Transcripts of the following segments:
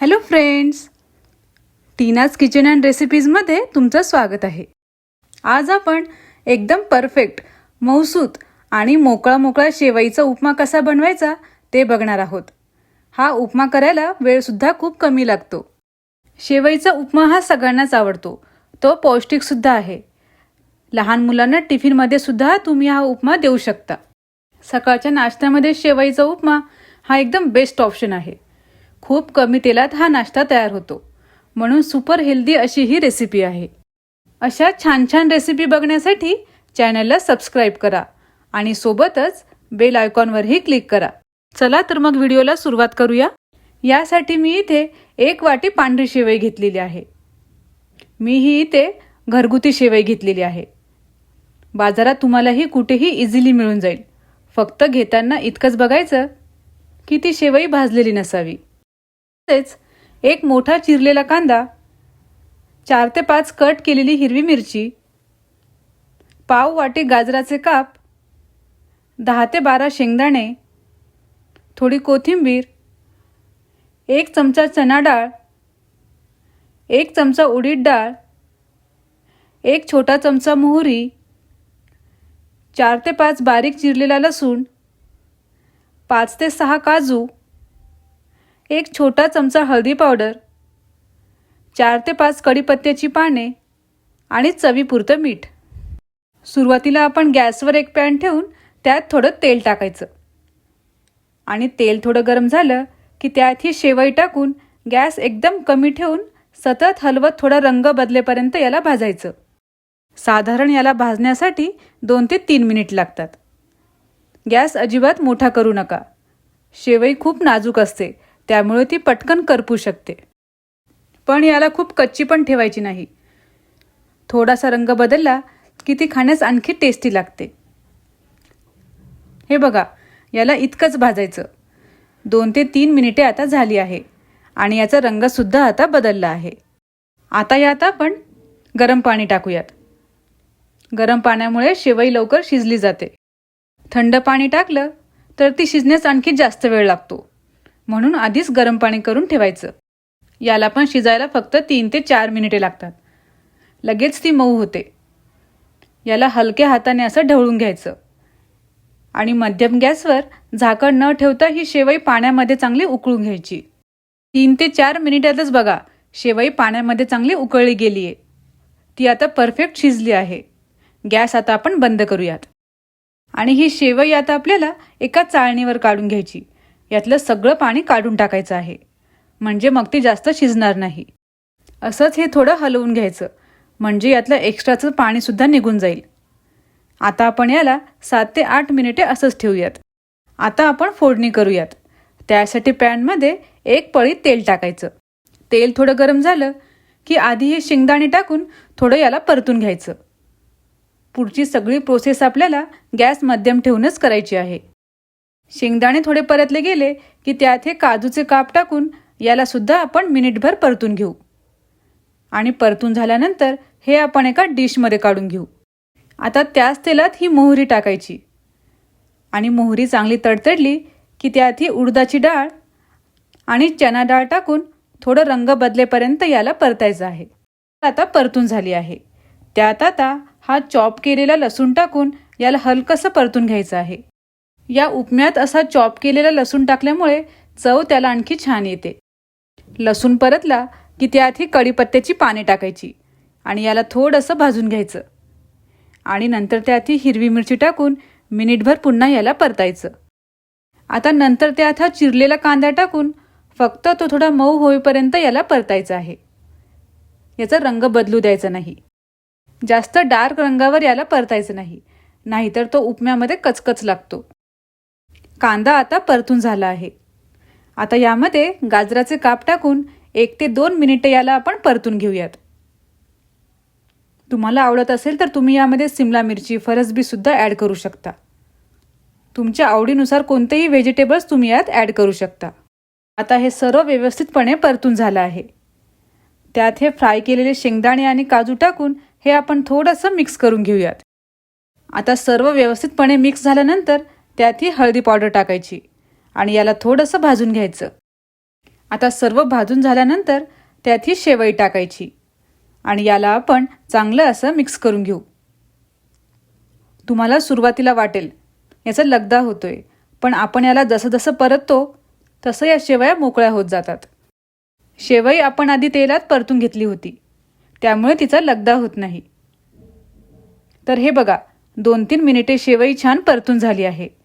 Hello friends Tina's kitchen and रेसिपीजमध्ये तुमचं स्वागत आहे. आज आपण एकदम परफेक्ट मौसूत आणि मोकळा मोकळा शेवईचा उपमा कसा बनवायचा ते बघणार आहोत. हा उपमा करायला वेळसुद्धा खूप कमी लागतो. शेवईचा उपमा हा सगळ्यांनाच आवडतो. तो पौष्टिकसुद्धा आहे. लहान मुलांना टिफिनमध्ये सुद्धा तुम्ही हा उपमा देऊ शकता. सकाळच्या नाश्त्यामध्ये शेवईचा उपमा हा एकदम बेस्ट ऑप्शन आहे. खूप कमी तेलात हा नाश्ता तयार होतो. म्हणून सुपर हेल्दी अशी ही रेसिपी आहे. अशा छान छान रेसिपी बघण्यासाठी चॅनलला सबस्क्राईब करा आणि सोबतच बेल आयकॉनवरही क्लिक करा. चला तर मग व्हिडिओला सुरुवात करूया. यासाठी मी इथे एक वाटी पांढरी शेवई घेतलेली आहे. मी ही इथे घरगुती शेवई घेतलेली आहे. बाजारात तुम्हालाही कुठेही इझिली मिळून जाईल. फक्त घेताना इतकंच बघायचं की ती शेवई भाजलेली नसावी. तसेच एक मोठा चिरलेला कांदा चार ते पाच कट केलेली हिरवी मिरची पाव वाटी गाजराचे काप दहा ते बारा शेंगदाणे थोडी कोथिंबीर एक चमचा चणा डाळ एक चमचा उडीद डाळ एक छोटा चमचा मोहरी चार ते पाच बारीक चिरलेला लसूण पाच ते सहा काजू एक छोटा चमचा हळदी पावडर चार ते पाच कढीपत्त्याची पाने आणि चवीपुरतं मीठ. सुरुवातीला आपण गॅसवर एक पॅन ठेवून त्यात थोडं तेल टाकायचं. आणि तेल थोडं गरम झालं की त्यात ही शेवई टाकून गॅस एकदम कमी ठेवून सतत हलवत थोडा रंग बदलेपर्यंत याला भाजायचं. साधारण याला भाजण्यासाठी दोन ते तीन मिनिट लागतात. गॅस अजिबात मोठा करू नका. शेवई खूप नाजूक असते. त्यामुळे ती पटकन करपू शकते. पण याला खूप कच्ची पण ठेवायची नाही. थोडासा रंग बदलला की ती खाण्यास आणखी टेस्टी लागते. हे बघा याला इतकंच भाजायचं. दोन ते तीन मिनिटे आता झाली आहे आणि याचा रंगसुद्धा आता बदलला आहे. आता यात आपण गरम पाणी टाकूयात. गरम पाण्यामुळे शेवई लवकर शिजली जाते. थंड पाणी टाकलं तर ती शिजण्यास आणखी जास्त वेळ लागतो. म्हणून आधीच गरम पाणी करून ठेवायचं. याला पण शिजायला फक्त तीन ते चार मिनिटे लागतात. लगेच ती मऊ होते. याला हलक्या हाताने असं ढवळून घ्यायचं. आणि मध्यम गॅसवर झाकण न ठेवता ही शेवई पाण्यामध्ये चांगली उकळून घ्यायची. तीन ते चार मिनिटातच बघा शेवई पाण्यामध्ये चांगली उकळली गेली आहे ती आता परफेक्ट शिजली आहे. गॅस आता आपण बंद करूयात. आणि ही शेवई आता आपल्याला एका चाळणीवर काढून घ्यायची. यातलं सगळं पाणी काढून टाकायचं आहे. म्हणजे मग ती जास्त शिजणार नाही. असंच हे थोडं हलवून घ्यायचं. म्हणजे यातलं एक्स्ट्राचं पाणीसुद्धा निघून जाईल. आता आपण याला सात ते आठ मिनिटे असंच ठेवूयात. आता आपण फोडणी करूयात. त्यासाठी पॅनमध्ये एक पळी तेल टाकायचं. तेल थोडं गरम झालं की आधी हे शेंगदाणे टाकून थोडं याला परतून घ्यायचं. पुढची सगळी प्रोसेस आपल्याला गॅस मध्यम ठेवूनच करायची आहे. शेंगदाणे थोडे परतले गेले की त्यात हे काजूचे काप टाकून याला सुद्धा आपण मिनिटभर परतून घेऊ. आणि परतून झाल्यानंतर हे आपण एका डिशमध्ये काढून घेऊ. आता त्याच तेलात ही मोहरी टाकायची. आणि मोहरी चांगली तडतडली की त्यात ही उडदाची डाळ आणि चना डाळ टाकून थोडं रंग बदलेपर्यंत याला परतायचं आहे. आता परतून झाली आहे. त्यात आता हा चॉप केलेला लसूण टाकून याला हलकंसं परतून घ्यायचं आहे. या उपम्यात असा चॉप केलेला लसूण टाकल्यामुळे चव त्याला आणखी छान येते. लसूण परतला की त्यात ही कढीपत्त्याची पाने टाकायची आणि याला थोडंसं भाजून घ्यायचं. आणि नंतर त्यात ही हिरवी मिरची टाकून मिनिटभर पुन्हा याला परतायचं. आता नंतर त्यात हा चिरलेला कांदा टाकून फक्त तो थोडा मऊ होईपर्यंत याला परतायचा आहे. याचा रंग बदलू द्यायचा नाही. जास्त डार्क रंगावर याला परतायचं नाही. नाहीतर तो उपम्यामध्ये कचकच लागतो. कांदा आता परतून झाला आहे. आता यामध्ये गाजराचे काप टाकून एक ते दोन मिनिटं याला आपण परतून घेऊयात. तुम्हाला आवडत असेल तर तुम्ही यामध्ये सिमला मिरची फरसबीसुद्धा ॲड करू शकता. तुमच्या आवडीनुसार कोणतेही व्हेजिटेबल्स तुम्ही यात ॲड करू शकता. आता हे सर्व व्यवस्थितपणे परतून झालं आहे. त्यात हे फ्राय केलेले शेंगदाणे आणि काजू टाकून हे आपण थोडंसं मिक्स करून घेऊयात. आता सर्व व्यवस्थितपणे मिक्स झाल्यानंतर त्यात ही हळदी पावडर टाकायची आणि याला थोडंसं भाजून घ्यायचं. आता सर्व भाजून झाल्यानंतर त्यात ही शेवई टाकायची आणि याला आपण चांगलं असं मिक्स करून घेऊ. तुम्हाला सुरुवातीला वाटेल याचा लगदा होतोय पण आपण याला जसं जसं परततो तसं या शेवया मोकळ्या होत जातात. शेवई आपण आधी तेलात परतून घेतली होती त्यामुळे तिचा लगदा होत नाही. तर हे बघा दोन तीन मिनिटे शेवई छान परतून झाली आहे.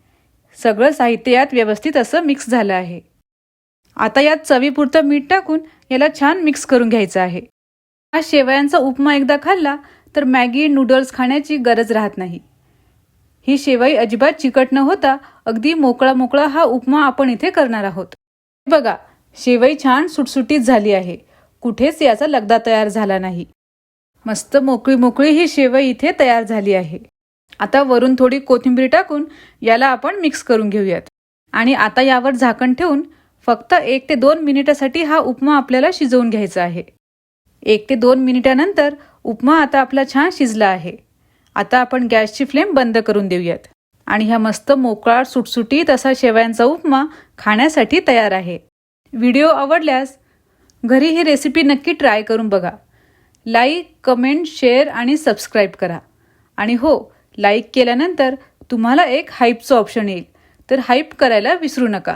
सगळं साहित्य यात व्यवस्थित असं मिक्स झालं आहे. आता यात चवीपुरतं मीठ टाकून याला छान मिक्स करून घ्यायचं आहे. हा शेवयांचा उपमा एकदा खाल्ला तर मॅगी नूडल्स खाण्याची गरज राहत नाही. ही शेवई अजिबात चिकट न होता अगदी मोकळा मोकळा हा उपमा आपण इथे करणार आहोत. बघा शेवई छान सुटसुटीत झाली आहे. कुठेच याचा लगदा तयार झाला नाही. मस्त मोकळी मोकळी ही शेवई इथे तयार झाली आहे. आता वरून थोडी कोथिंबीर टाकून याला आपण मिक्स करून घेऊयात. आणि आता यावर झाकण ठेवून फक्त एक ते दोन मिनिटासाठी हा उपमा आपल्याला शिजवून घ्यायचा आहे. एक ते दोन मिनिटानंतर उपमा आता आपला छान शिजला आहे. आता आपण गॅसची फ्लेम बंद करून देऊयात. आणि ह्या मस्त मोकळा सुटसुटीत असा शेवयांचा उपमा खाण्यासाठी तयार आहे. व्हिडिओ आवडल्यास घरी ही रेसिपी नक्की ट्राय करून बघा. लाईक कमेंट शेअर आणि सबस्क्राईब करा. आणि हो लाईक केल्यानंतर तुम्हाला एक हाईपचं ऑप्शन येईल. तर हाईप करायला विसरू नका.